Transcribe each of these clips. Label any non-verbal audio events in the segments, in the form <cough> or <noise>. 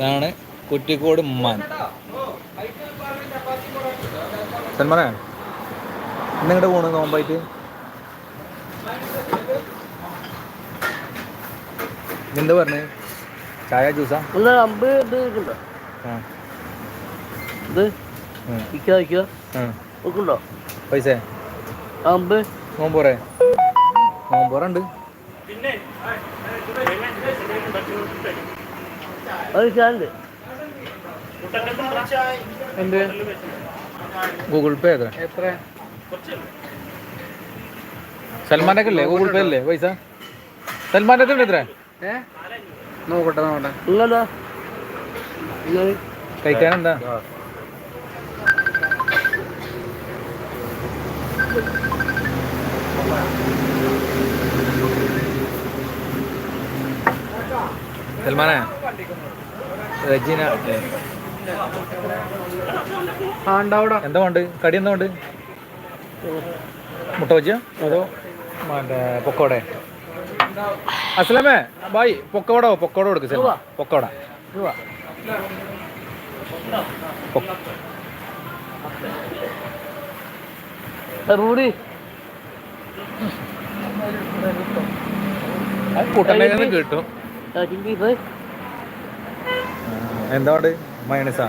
ഇതാണ് കുറ്റിക്കോട് ഉമ്മാൻ. സൽമാനെ ഇന്നിങ്ങോട്ട് പോണ് നോമ്പായിട്ട്? എന്താ പറഞ്ഞേ? ചായ ജ്യൂസാ? അമ്പ് ഇത് ഉണ്ടോ ആ. ഇത് ഉം. ഇരിക്കുക ഇരിക്കുക ആ. നോക്കുണ്ടോ പൈസ? അമ്പ്. നോമ്പോറേ നോമ്പോറ ഉണ്ട് ചാണ്ട് എന്ത്? ഗൂഗിൾ പേ എത്ര എത്ര? സൽമാന്റെ ഒക്കെ അല്ലേ ഗൂഗിൾ പേ അല്ലേ പൈസ? സൽമാന്റെ ഉണ്ട് എത്ര? നോക്കട്ടെ നോക്കട്ടെ. കഴിക്കാൻ എന്താ? സൽമാനെ? റജീന എന്താ വേണ്ട? കടി എന്താ ഉണ്ട് മുട്ട വെച്ച? അതോ മറ്റേ പൊക്കോടെ അസ്ലമേ ബായ് പൊക്കോട പൊക്കോട കൊടുക്ക് പൊക്കോട റൂഡി. അത് കൂട്ടണ്ടേന്ന് കിട്ടും. എന്താ ഉണ്ട് മയണസാ?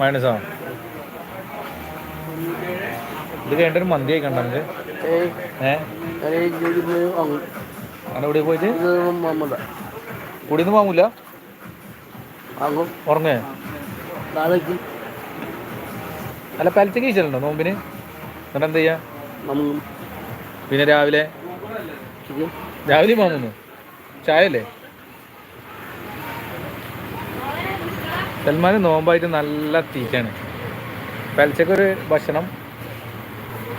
മയണസാ. ഇത്? കഴിഞ്ഞിട്ടൊരു മന്തി നമുക്ക്. അങ്ങനെ ഇവിടെ പോയിട്ട്? കൂടിയൊന്നും വാങ്ങൂല വാങ്ങും. ഉറങ്ങേ. അല്ല പലത്തേക്ക് കഴിച്ചിട്ടുണ്ടോ നോമ്പിന്? എന്നിട്ട് എന്താ ചെയ്യാ? പിന്നെ രാവിലെ? രാവിലെ വാങ്ങുന്നു ചായ അല്ലേ സൽമാൻ നോമ്പായിട്ട് നല്ല തീറ്റാണ്. പലച്ചക്കൊരു ഭക്ഷണം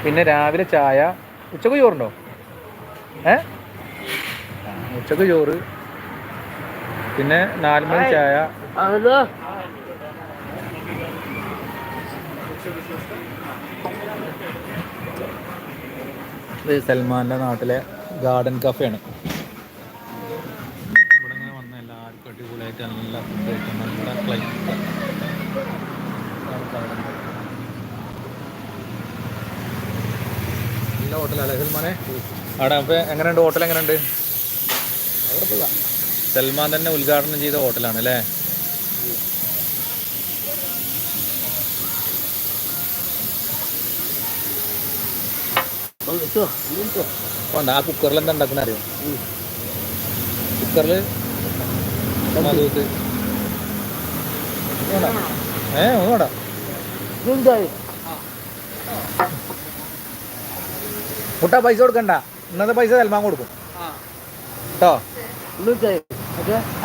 പിന്നെ രാവിലെ ചായ ഉച്ചയ്ക്ക് ചോറുണ്ടോ? ഏ? ഉച്ചയ്ക്ക് ചോറ് പിന്നെ നാലുമണി ചായ. സൽമാന്റെ സൽമാന്റെ നാട്ടിലെ ഗാർഡൻ കഫേയാണ് ഇവിടെ ഇങ്ങനെ വന്ന എല്ലാവർക്കും അടിപൊളിയായിട്ട് നല്ല ഫുഡ് കഴിക്കാൻ നല്ല ക്ലൈമറ്റ് നല്ല ഹോട്ടലാണ് സൽമാനെ? അവിടെ അപ്പോൾ എങ്ങനെയുണ്ട്? ഹോട്ടൽ എങ്ങനെയുണ്ട്? സൽമാൻ തന്നെ ഉദ്ഘാടനം ചെയ്ത ഹോട്ടലാണ് അല്ലേ? ഉണ്ട് ആ കുക്കറിൽ എന്താ ഉണ്ടാക്കുന്ന അറിയോ? കുക്കറിൽ ഏ ഒന്ന് വേണ്ട. മുട്ട പൈസ കൊടുക്കണ്ട. ഇന്നത്തെ പൈസ സൽമാൻ കൊടുക്കും. കേട്ടോ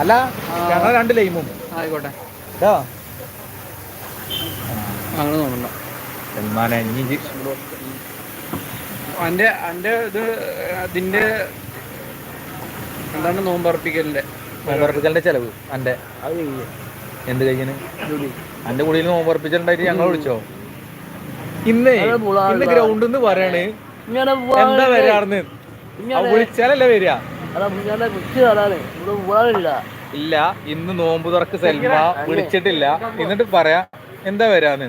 അല്ല ഞങ്ങൾ രണ്ട് ലൈമും. ആയിക്കോട്ടെ. കേട്ടോ അങ്ങനെ സൽമാൻ അഞ്ഞിഞ്ച് എന്റെ എന്റെ ഇത് അതിന്റെ എന്താണ് നോമ്പറപ്പിക്കലിന്റെ? നോമ്പറപ്പിക്കലിന്റെ ചെലവ് അന്റെ. അത് എന്ത് കഴിക്കാന് അന്റെ എന്റെ കുടിയിൽ നോമ്പറപ്പിച്ചിട്ടുണ്ടായിട്ട് ഞങ്ങൾ വിളിച്ചോ? ഇന്നേ ഇന്ന് ഗ്രൗണ്ടിൽ നിന്ന് പറയാണ്. ഇങ്ങനെ എന്താ വരാർന്ന് ഇങ്ങനെ വിളിച്ചാലല്ലേ വരിക? ഇല്ല ഇന്ന് നോമ്പ് തുറക്ക് സെൽമ വിളിച്ചിട്ടില്ല. എന്നിട്ട് പറയാ എന്താ വരാന്ന്?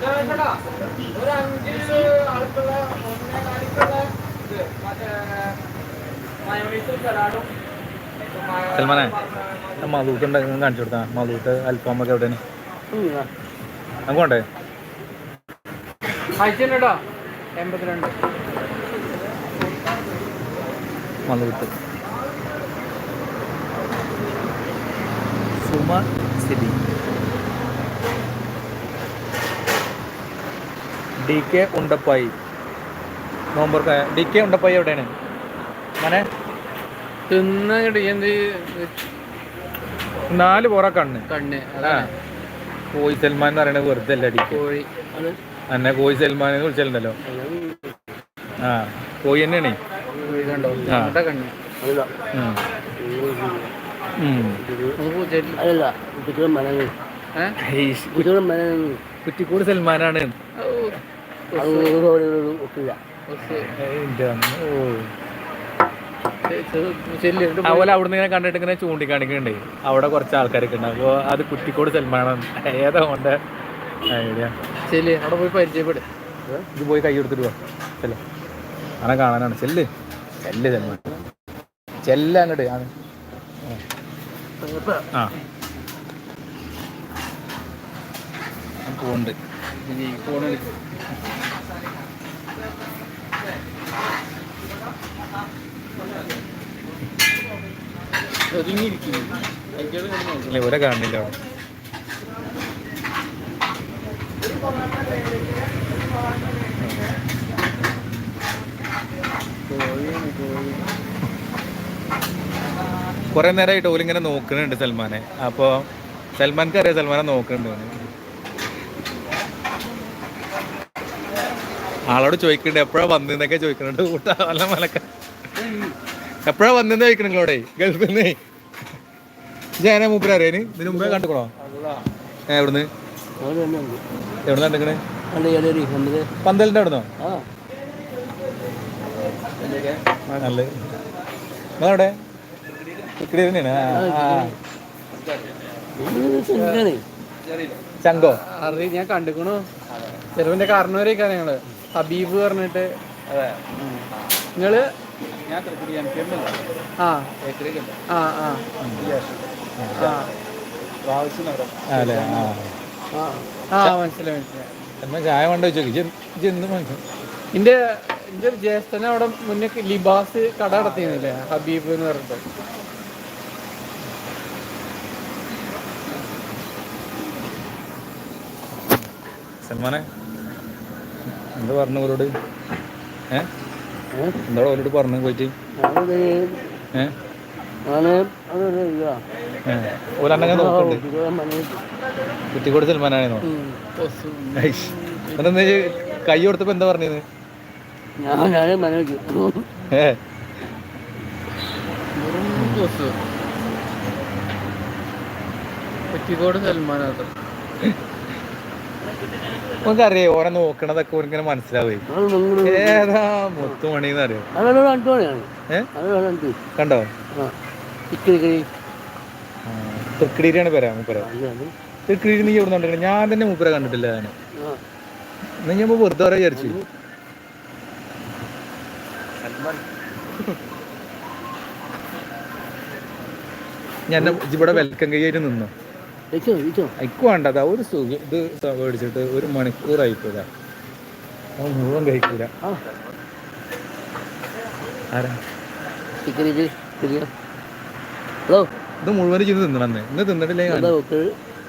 ആരാ മോനെ? ആരാ സൽമാനെ മധൂട്ട് ഉണ്ടെങ്കിൽ കാണിച്ചു കൊടുത്താ മധൂട്ട് അൽഫാമൊക്കെ ഒക്കെ നമുക്ക് വേണ്ടേ അയച്ചിട്ടുണ്ടോ? എൺപത്തിരണ്ട്. മധൂട്ട് സുമ ഡി കെ ഉണ്ടപ്പായി. നോമ്പർക്ക് ഡി കെ ഉണ്ടപ്പായി എവിടെയാണ്? അങ്ങനെ നാല് പോറ കണ്ണ്. കണ്ണ് കോഴി സൽമാൻ എന്ന് പറയുന്നത് വെറുതെ അല്ല ഡി കോഴി എന്നെ കോയി സൽമാൻ എന്ന് വിളിച്ചിട്ടുണ്ടല്ലോ ആ കോയി തന്നെയാണേ. കോഴി മനങ്ങി കുറ്റിക്കോട് സൽമാനാണ്. ഒക്കില്ല. അതുപോലെ അവിടെ ഇങ്ങനെ കണ്ടിട്ട് ഇങ്ങനെ ചൂണ്ടിക്കാണിക്കുന്നുണ്ട്. അവിടെ കുറച്ച് ആൾക്കാരൊക്കെ ഉണ്ട്. അപ്പോൾ അത് കുറ്റിക്കോട് സൽമാനാണ്. ഏതാ കൊണ്ട് ഐഡിയ? ചെല്ലി അവിടെ പോയി പരിചയപ്പെടും. ഇത് പോയി കൈ കൊടുത്തിട്ട് അങ്ങനെ കാണാനാണ്. ചെല്ല്. ചെല്ല് സൽമാൻ. ചെല്ല അങ്ങോട്ട് ആ. ആ. പോകുന്നുണ്ട് ഫോൺ അതിന്റെ ഇല്ല ഇവരെ കാണില്ല അവിടെ. കുറെ നേരമായിട്ട് ഓലിങ്ങനെ നോക്കുന്നുണ്ട് സൽമാനെ. അപ്പോൾ സൽമാൻക്ക് അറിയാം സൽമാനെ നോക്കുന്നുണ്ട് ആളോട് ചോദിക്കണ്ട് എപ്പോഴാ വന്നതെന്നൊക്കെ ചോദിക്കുന്നുണ്ട് കൂട്ടാ നല്ല മലക്ക എപ്പോഴാ വന്നെന്ന് ചോദിക്കണം നിങ്ങളോടെ ഗൾഫിൽ നിന്ന്? ജയന മൂപ്പര അറിയാന് ഇതിന് മുമ്പേ കണ്ടുക്കണോ? ഏ എവിടുന്ന്? അവിടെ എവിടുന്ന് കണ്ടിക്കണേ? അവിടെ പന്തലിന്റെ അവിടുന്നോ? ആ. നല്ല. നിങ്ങളവിടെ? ഇക്കടെ തന്നെയാണ്. ആ, ചങ്കോ? അറി ഞാൻ കണ്ടിക്കണു. ചെലവിന്റെ കാരണവരേക്കാണ് ഞങ്ങൾ. ഹബീബ് പറഞ്ഞിട്ട്. നിങ്ങൾ? ഞാൻ ആ. ആ ആ. ആ. ആ ആ. മനസ്സിലായി എന്നാ ചായ വേണ്ട ചോദിച്ചു? ഒരു ജ്യേഷ്ഠനെ അവിടെ മുന്നേ ലിബാസ് കട നടത്തിയിരുന്നില്ലേ? ഹബീബ് എന്ന് പറഞ്ഞിട്ട്. സൽമാനെ? എന്താ പറഞ്ഞു അവരോട്? ഏ? ഏ? എന്താ അവരോട് പറഞ്ഞു പോയിട്ട്? കുട്ടിക്കോട് ഓലങ്ങനെ നോക്കുന്നുണ്ട് കുറ്റിക്കോട് സൽമാനാണോ കൈ കൊടുത്തപ്പോ എന്താ പറഞ്ഞത് ഞാൻ ഞാൻ മനങ്ങി ഏ? കുറ്റിക്കോട് നമുക്കറിയാം ഓരോ നോക്കണതൊക്കെ ഓരിങ്ങനെ മനസ്സിലാവേ. ഏതാ മുത്തുമണിന്ന് അറിയോ? കണ്ടു? തൃക്കിടീരിയാണ് പേരാ മൂപ്പര. തൃക്കിടീരി നീ എവിടെ കണ്ടിട്ടുണ്ട് ഞാൻ തന്നെ മൂപ്പര കണ്ടിട്ടില്ല ഞാൻ നീ എന്നാ ഞാൻ വെറുതെ പറയാ വിചാരിച്ചു. ഞാൻ ഇവിടെ വെൽക്കം കൈയായിട്ട് നിന്നു. വേണ്ടതാ ഒരു സുഖം ഇത് മേടിച്ചിട്ട് ഒരു മണിക്കൂർ ആയിപ്പോതാ അത് മുഴുവൻ കഴിക്കൂല. ഹലോ. ഇത് മുഴുവൻ ചെയ്ത് തിന്നണന്ന്. ഇന്ന് തിന്നിട്ടില്ലേ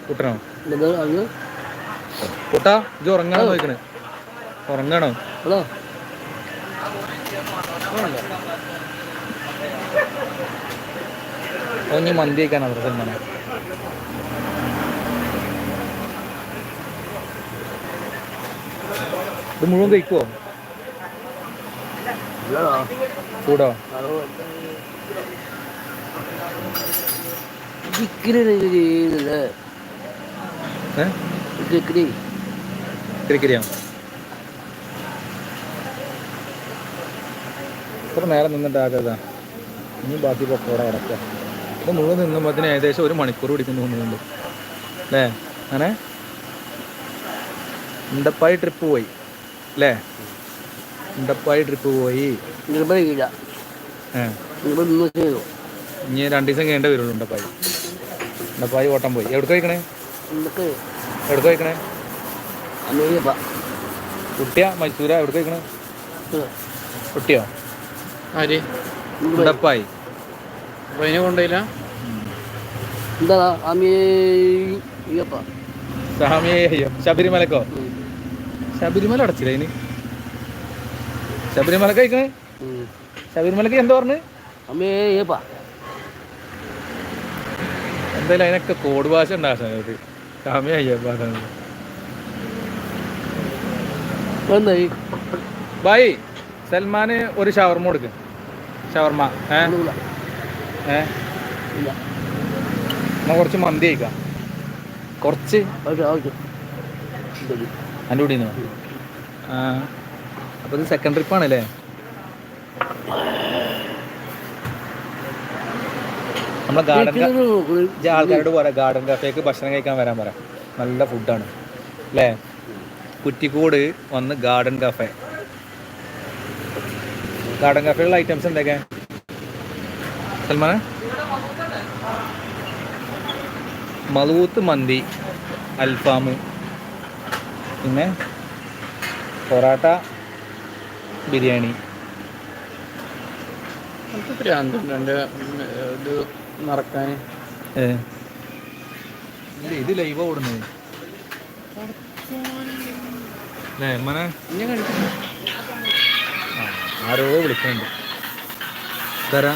കുട്ടനോ കുട്ടാ ഇത് ഉറങ്ങാണോ നോക്കണേ. ഉറങ്ങാണോ? ഹലോ. ഓഞ്ഞി മന്തി കഴിക്കാനാ അവിടെ ഇത് മുഴുവൻ കഴിക്കുവോ? കൂടോ എത്ര ഇത്ര നേരം നിന്നിട്ട് ആകാതാ ഇനി ബാക്കി പൊക്കോടെ കിടക്കുക. അപ്പൊ മുഴുവൻ നിന്നുമ്പോഴത്തേന് ഏകദേശം ഒരു മണിക്കൂർ പിടിക്കുന്നു തോന്നുന്നുണ്ട്. അല്ലേ? അങ്ങനെ? ഉണ്ടപ്പായി ട്രിപ്പ് പോയി. അല്ലേ? ഉണ്ടപ്പായി ട്രിപ്പ് പോയി. ഇനി രണ്ടു ദിവസം കേണ്ട വരുള്ളൂ ഉണ്ടപ്പായി. ഉണ്ടപ്പായി ഓട്ടം പോയി. എവിടെ കഴിക്കണേ എവിടെ കഴിക്കണേ കുട്ടിയ കുട്ടിയാ? മൈസൂരാ? എവിടെ കഴിക്കണേ കുട്ടിയോ? ആര്? ഉണ്ടപ്പായി. അതിനെ കൊണ്ടുപോയില്ല? ശബരിമലക്കോ? ശബരിമല അടച്ചില്ല അതിന് ശബരിമല കഴിക്കണേ. ശബരിമലക്ക് എന്താ പറഞ്ഞു? എന്തായാലും അതിനൊക്കെ കോഡ് ഭാഷ ഉണ്ടാകുന്നത് എന്തായി ബായ് സൽമാന് ഒരു ഷവർമ കൊടുക്ക്. ഷവർമ ഏ. ഏ? കുറച്ച് മന്തി കഴിക്കാം. കുറച്ച്? ഓക്കെ ഓക്കെ ശരി എന്റെ കൂടെ നിന്ന് അപ്പോൾ ഇത് സെക്കൻഡ് ട്രിപ്പാണല്ലേ നമ്മളെ ഗാർഡൻ ആൾക്കാരോട് പറയാം. ഗാർഡൻ കഫേക്ക് ഭക്ഷണം കഴിക്കാൻ വരാൻ പറയാം. നല്ല ഫുഡാണ് അല്ലേ കുറ്റിക്കോട് വന്ന് ഗാർഡൻ കഫേ ഗാർഡൻ കഫേയുള്ള ഐറ്റംസ് എന്തൊക്കെ? സൽമാന? മലൂത്ത് മന്തി അൽഫാം പിന്നെ പൊറാട്ട ബിരിയാണി. ഇത് മറക്കാൻ. ലൈവ് ഓടുന്നത്. ആരോ വിളിക്കുന്നുണ്ട്. തരാ.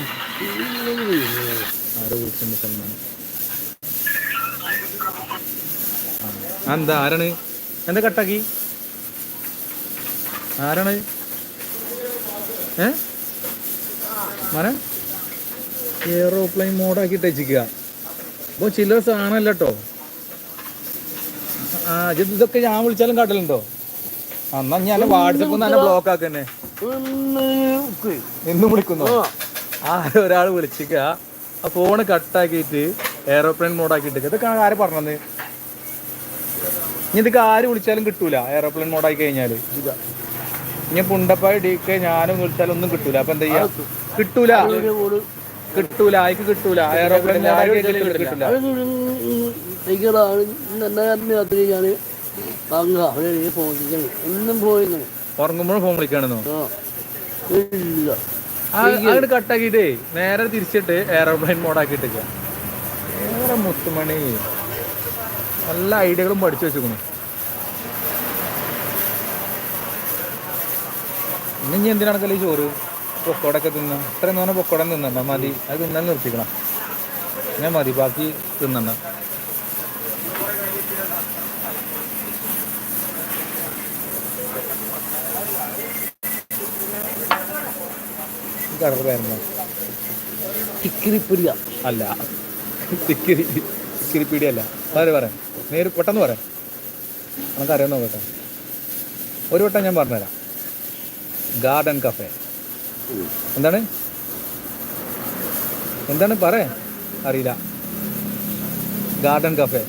ആരോ വിളിച്ചിട്ടുണ്ട് സൽമാൻ എന്താ ആരാണ്? എന്താ കട്ടാക്കി? ആരാണ്? ഏ? മന? എയറോപ്ലെയിൻ മോഡാക്കിട്ട് വെച്ചിക്കുക അപ്പോൾ ചില സാധനമല്ല കേട്ടോ ആ ഇത് ഇതൊക്കെ ഞാൻ വിളിച്ചാലും കാട്ടലുണ്ടോ? അന്നാ എന്നാ ഞാൻ വാട്സപ്പ് തന്നെ ബ്ലോക്ക് ആക്കന്നെ. എന്നും വിളിക്കുന്നു? ആരോ ഒരാൾ വിളിച്ചിക്ക ആ ഫോണ് കട്ടാക്കിയിട്ട് എയറോപ്ലെയിൻ മോഡാക്കിയിട്ട് ഇതൊക്കെ ആരെ പറഞ്ഞത് ഇനി ഇതൊക്കെ ആര് വിളിച്ചാലും കിട്ടൂല. എയറോപ്ലെയിൻ മോഡായി കഴിഞ്ഞാൽ. ഇനി പുണ്ടപ്പായ ഡി കെ ഞാനും വിളിച്ചാലും ഒന്നും കിട്ടൂല. അപ്പൊ എന്താ ചെയ്യാ? കിട്ടൂല. കിട്ടൂല. ആയിക്ക് കിട്ടൂല. പോയിരിക്കണം ഉറങ്ങുമ്പോഴും ഫോൺ വിളിക്കാണെന്നോ? അങ്ങോട്ട് കട്ടാക്കിട്ടേ നേരെ തിരിച്ചിട്ട് എയറോപ്ലെയിൻ മോഡാക്കിയിട്ട് വേറെ മുത്തുമണി. നല്ല ഐഡിയകളും പഠിച്ചു വെച്ചിരിക്കുന്നു. ഇനി ഇനി എന്തിനാണ് കളി ചോറ്? പൊക്കോടൊക്കെ തിന്ന. ഇത്രയും തോന്നെ പൊക്കോടം തിന്നണ്ട. മതി. അത് തിന്നാൽ നിർത്തിക്കണം. ഞാൻ മതി. ബാക്കി തിന്നണ്ട. കടൽ പേരുന്നോ തിക്കിരിപ്പിടിയ അല്ല. തിക്കിരി തിക്കിരിപ്പിടിയല്ല പറയാം. നേര് പെട്ടെന്ന് പറയാം. നമുക്കറിയാൻ നോക്കട്ടെ ഒരു വട്ടം ഞാൻ പറഞ്ഞുതരാം. Garden cafe. എന്താണ്? എന്താണ് പറ അറിയില്ല. Garden cafe.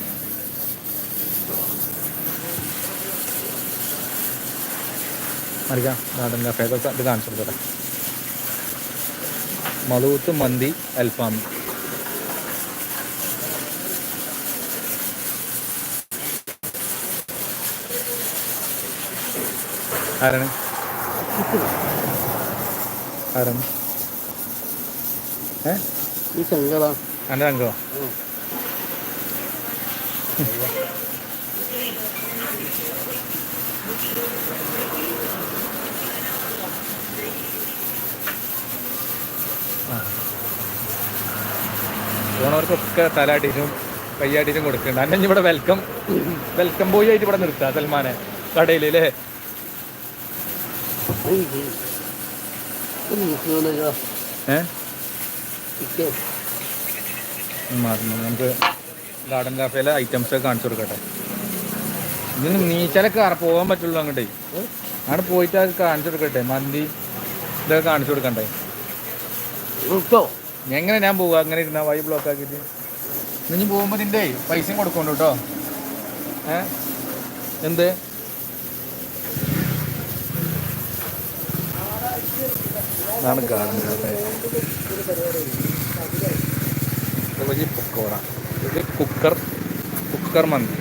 അറിയാം ഗാർഡൻ കഫേ ഇത് കാണിച്ചു കൊടുക്കട്ടെ മലൂത്ത് മന്തി അൽഫാം. ആരാണ്? ആരാണ്? ഏ? ഈ ശങ്കര എന്റെ അംഗോ പോണവർക്കൊക്കെ തലാട്ടിനും കയ്യാട്ടിനും കൊടുക്കുന്നുണ്ട്. അന്നെ ഇവിടെ വെൽക്കം വെൽക്കം ബോയ് ആയിട്ട് ഇവിടെ നിർത്താം സൽമാനെ. കടയിൽ അല്ലേ ഏ? മറന്നു. നമുക്ക് ഗാർഡൻ കാഫേയിലെ ഐറ്റംസ് ഒക്കെ കാണിച്ചു കൊടുക്കട്ടെ. ഇതിന് നീച്ചലൊക്കെ പോകാൻ പറ്റുള്ളൂ അങ്ങോട്ടേ. അങ്ങനെ പോയിട്ട് അത് കാണിച്ചു കൊടുക്കട്ടെ. മന്തി ഇതൊക്കെ കാണിച്ചു കൊടുക്കണ്ടേ? എങ്ങനെ ഞാൻ പോവുക അങ്ങനെ ഇരുന്ന വൈ ബ്ലോക്ക് ആക്കിയിട്ട്. ഇനി പോകുമ്പോൾ നിന്റെ പൈസയും കൊടുക്കണ്ടോ കേട്ടോ ഏ? എന്ത്? ഇതാണ് ഗാർഡൻ പക്കോട ഇത് കുക്കർ കുക്കർ മന്തി.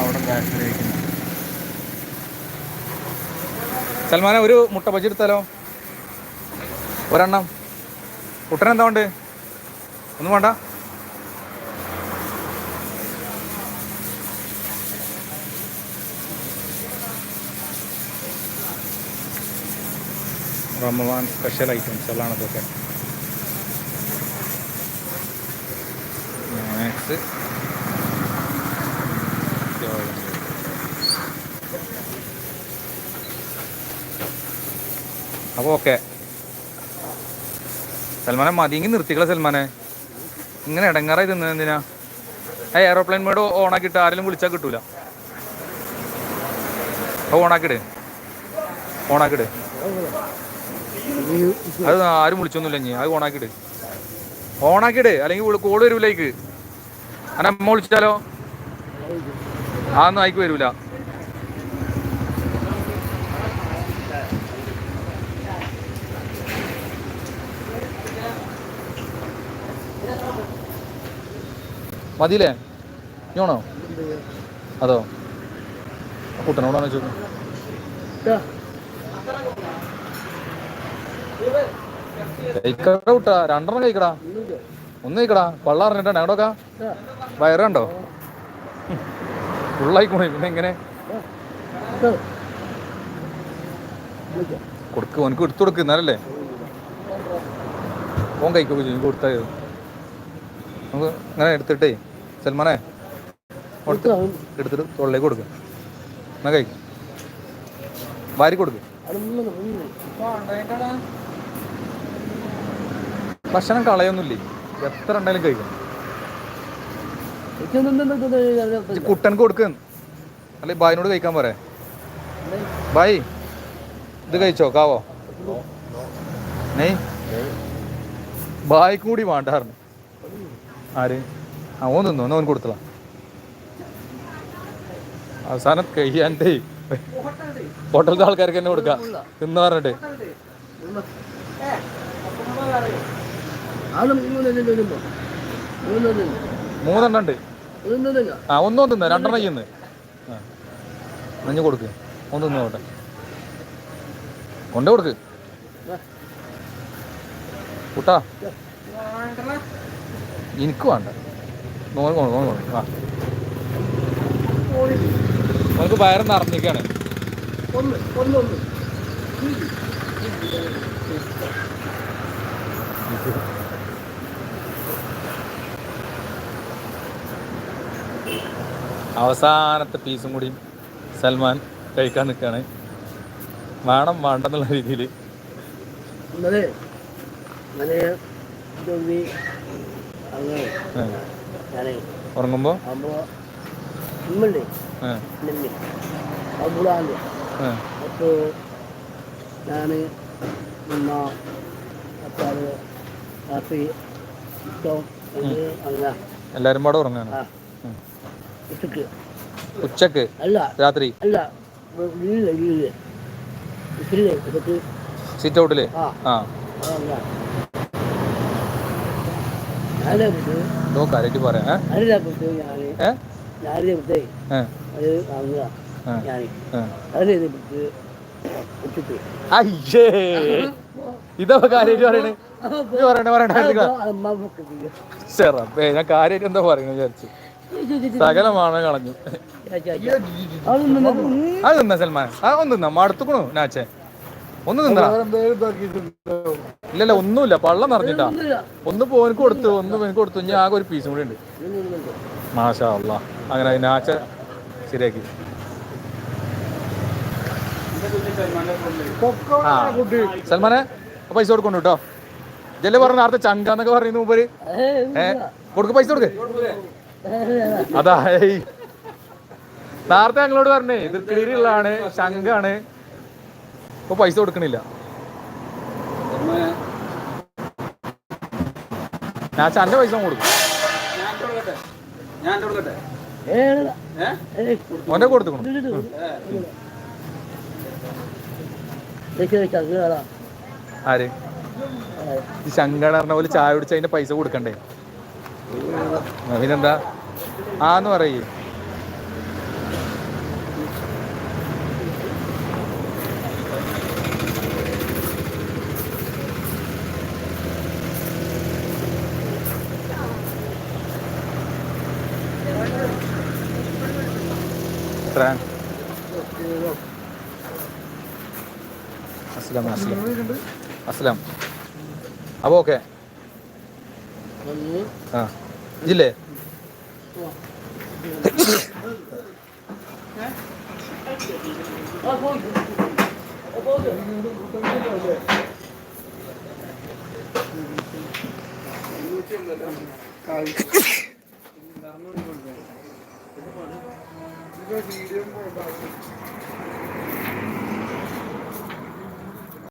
അവിടെ ബാക്കിലേക്ക് സൽമാനെ ഒരു മുട്ട ബജി എടുത്താലോ? ഒരെണ്ണം. കുട്ടനെന്താ ഉണ്ട് ഒന്നും വേണ്ട. റമദാൻ സ്പെഷ്യൽ ഐറ്റംസുകളാണ് ഇതൊക്കെ? സ്നാക്സ് അപ്പോൾ ഓക്കെ സൽമാനെ മതിയെങ്കിൽ നിർത്തിക്കളെ സൽമാനെ. ഇങ്ങനെ ഇടങ്ങാറായി തിന്നത് എന്തിനാ? ഏ എയറോപ്ലെയിൻ മോഡ് ഓണാക്കിയിട്ട് ആരെങ്കിലും വിളിച്ചാൽ കിട്ടൂല. അപ്പോൾ ഓണാക്കിട്. ഓണാക്കിട്. അത് ആരും വിളിച്ചൊന്നുമില്ല ഇനി. അത് ഓണാക്കിട് ഓണാക്കിട് അല്ലെങ്കിൽ കോൾ വരൂലേക്ക് അങ്ങനെ അമ്മ വിളിച്ചാലോ? അതൊന്നും ആയിക്ക് വരൂല. മതിയില്ലേ? ഇനിയാണോ അതോ? കുട്ടനോടാണ് ചോദിക്കും കഴിക്കടാ രണ്ടെണ്ണം കഴിക്കടാ ഒന്ന് കഴിക്കടാ പള്ള അറിഞ്ഞിട്ടാ ഞങ്ങളൊക്കെ വയറുണ്ടോ ഫുള്ളായിക്കോണേ പിന്നെ എങ്ങനെ? കൊടുക്ക് ഓനക്ക് എടുത്തു കൊടുക്ക് എന്നാലല്ലേ? ഓൻ കഴിക്കൊക്കെ ചെയ്യും കൊടുത്താൽ നമുക്ക് ഇങ്ങനെ എടുത്തിട്ടേ സൽമാനെ കൊടുത്ത് എടുത്തിട്ട് തൊള്ളേ കൊടുക്ക. എന്നാ കഴിക്കും വാരി കൊടുക്ക്. ഭക്ഷണം കളയൊന്നുമില്ലേ? എത്ര ഉണ്ടെങ്കിലും കഴിക്കും. കുട്ടൻ കൊടുക്ക്. അല്ലെ ബായിനോട് കഴിക്കാൻ പോരെ? ബായ് ഇത് കഴിച്ചോ? കാവോ? നെയ്? ബായി കൂടി വേണ്ടായിരുന്നു ആര്? ആ ഓൻ നിന്നു ഓൻ കൊടുത്തള അവസാനം കഴിയാണ്ടേ ഹോട്ടലത്തെ ആൾക്കാർക്ക് തന്നെ കൊടുക്കാം. തിന്ന് പറഞ്ഞിട്ട്. മൂന്നെണ്ണം ഉണ്ട് ആ ഒന്നും തിന്ന രണ്ടെണ്ണം ചെയ്യുന്നു ആ. നഞ്ഞു കൊടുക്ക്. ഒന്ന് തിന്നു നോട്ടെ കൊണ്ടേ കൊടുക്ക്. കൂട്ടാ. എനിക്ക് വേണ്ട. നോൻ കൊണ്ടു നോൻ കൊണ്ടു ആ. നമുക്ക് വയറ് നിറഞ്ഞിക്കാണ് ഒന്ന് <laughs> ഒന്ന് ഒന്ന് അവസാനത്തെ പീസും കൂടി സൽമാൻ കഴിക്കാൻ നിൽക്കുകയാണ്. വേണം വേണ്ടെന്നുള്ള രീതിയിൽ ഉറങ്ങുമ്പോ? എല്ലാരും അപ്പോൾ ഞാൻ ഉമ്മ അപ്പാട് കാപ്പി ഇഷ്ടം ഇത് എല്ലാവരും പാടെ ഉറങ്ങാണ് ഉച്ചയ്ക്ക്. ഉച്ചയ്ക്ക്? അല്ല. രാത്രി? അല്ല. സിറ്റ് ഔട്ടിൽ ആ. കാര്യമായിട്ട് പറയാം. കാര്യമായിട്ട് പറയണേ. പറയണേ പറയണേ ഞാൻ കാര്യമായിട്ട് എന്താ പറയുന്നത് വിചാരിച്ചു. സകലമാണ് കളഞ്ഞു. അത് തിന്ന സൽമാൻ. ആ ഒന്ന് തിന്നാ. മടുത്തുക്കണു നാച്ചേ. ഒന്ന് തിന്ന. ഇല്ലല്ല ഒന്നുമില്ല. പള്ളം നിറഞ്ഞിട്ടാ. ഒന്ന് പോനക്ക് കൊടുത്തു ഒന്ന് എനിക്ക് കൊടുത്തു. ഇനി ആകെ ഒരു പീസും കൂടി ഉണ്ട്. മാഷാ അങ്ങനെ നാച്ച ശരിയാക്കി. സൽമാനെ പൈസ കൊടുക്കണ്ടു കേട്ടോ ഇതല്ലേ പറഞ്ഞ നേരത്തെ ചങ്കാന്നൊക്കെ പറയുന്നു മുമ്പ് കൊടുക്ക് പൈസ കൊടുക്ക്. അതാ. നേരത്തെ ഞങ്ങളോട് പറഞ്ഞേ ഇത് ക്ലിയറുള്ളതാണ് ശങ്കാണ് ഇപ്പൊ പൈസ കൊടുക്കണില്ല. ഞാൻ ചന്റെ പൈസ കൊടുക്കും. ഓന്റെ കൊടുത്തു ആര്? ശങ്കട പറഞ്ഞ പോലെ ചായ കുടിച്ച് അതിന്റെ പൈസ കൊടുക്കണ്ടേ? ആ, എന്ന് പറയേ. എത്ര അസ്ലാം അസ്ലാം അസ്ലാം അപ്പോൾ ഓക്കെ. ആ ഇല്ലേ വീഡിയോ